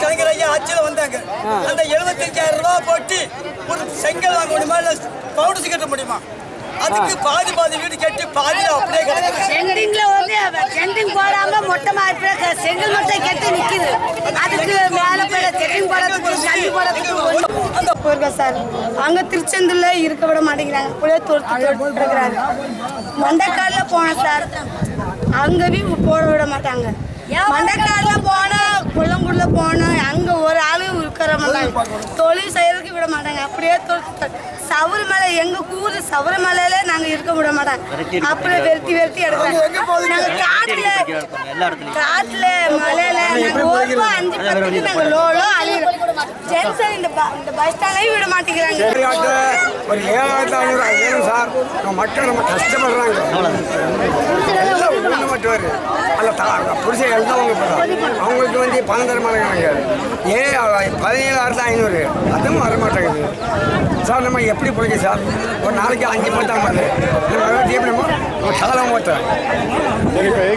கலைஞர் ஐயா ஆட்சியில் வந்தாங்க அந்த எழுபத்தஞ்சாயிரம் ரூபாய் போட்டு ஒரு செங்கல் வாங்க முடியுமா இல்லை பவுடர்ஸ் கட்ட முடியுமா அதுக்கு பாதி பாதி வீடு கட்டி பாதி அப்படியே கிடக்குது செங்கடிங்ல வந்து செண்டிங் போடாம மொட்டை செங்கல் மட்டும் கெட்டு நிக்குது அதுக்கு மேல போய் செட்டிங் போடுறதுக்கு சண்டி போடுறதுக்கு போயிருக்கோம் சார்? அங்க திருச்செந்தூர்ல இருக்க விட மாட்டேங்கிறாங்க. அப்படியே தொடுத்து இருக்கிறாங்க மண்டக்காடுல போனோம் சார். அங்கேயும் போட விட மாட்டாங்க. மண்டக்காடுல போனா கொல்லங்குடில போனா அங்க ஒரு ஆளு உட்கார மாட்டாங்க தொழில் செய்யறதுக்கு விட மாட்டாங்க. அப்படியே தொடுத்து சவுறு மலை எங்க கூறு சவுறு மலையில நாங்க இருக்க விட மாட்டாங்க. அப்படியே வெறுத்தி வெறுத்தி எடுக்கிறாங்க. நாங்க காட்டுல காட்டுல மலையில நாங்க ஒரு ரூபா அஞ்சு பத்துக்கு நாங்க லோலோ அழியிறோம் ஜென்சன் இந்த இந்த பஸ் ஸ்டாண்டையும் விட மாட்டேங்கிறாங்க. ஏரியாட்ட ஒரு ஏழாயிரத்தி ஐநூறு வேணும் சார்? நம்ம மக்கள் ரொம்ப கஷ்டப்படுறாங்க. எல்லாம் ஒன்று மட்டும் வரு அல்ல தா புருஷன் எழுந்தவங்க போகிறோம் அவங்களுக்கு வந்து பணம் தர மாட்டேங்கிறாங்க. ஏ பதினேழாயிரத்தி ஐநூறு. அதுவும் வர மாட்டேங்குது. சார் நம்ம எப்படி பிடிக்க சார்? ஒரு நாளைக்கு அஞ்சு மணி தான் நம்ம எப்படி நம்ம காலம் ஓட்டுறோம்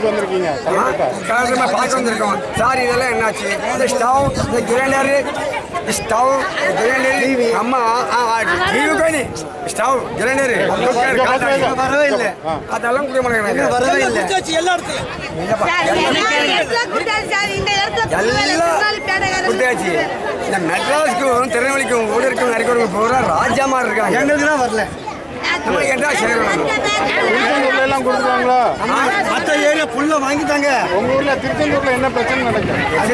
வந்திருக்கீங்க? பார்க்க வந்திருக்கோம். சார் இதெல்லாம் என்னாச்சு? இந்த ஸ்டவ் இந்த கிரைண்டரு ஸ்டவ் கிரைண்டரு அம்மா டிவி கோணி ஸ்டவ் கிரைண்டரு வரவே இல்லை அதெல்லாம் கொடுக்க மாட்டேங்கிறாங்க. வரவே இல்லை. கொடுத்தாச்சு எல்லா இடத்துல கொடுத்தாச்சு சார். இந்த மெட்ராஸ்க்கும் திருநெல்வேலிக்கும் ஊழலுக்கும் நரிக்கிறவங்க பூரா ராஜா மாதிரி இருக்காங்க. எங்களுக்கு தான் வரல எல்லாம் கொடுத்துருவாங்களா மற்ற ஏரியா புல்ல வாங்கிட்டாங்க. உங்க ஊர்ல திருச்செந்தூர்ல என்ன பிரச்சனை நடக்கும் அது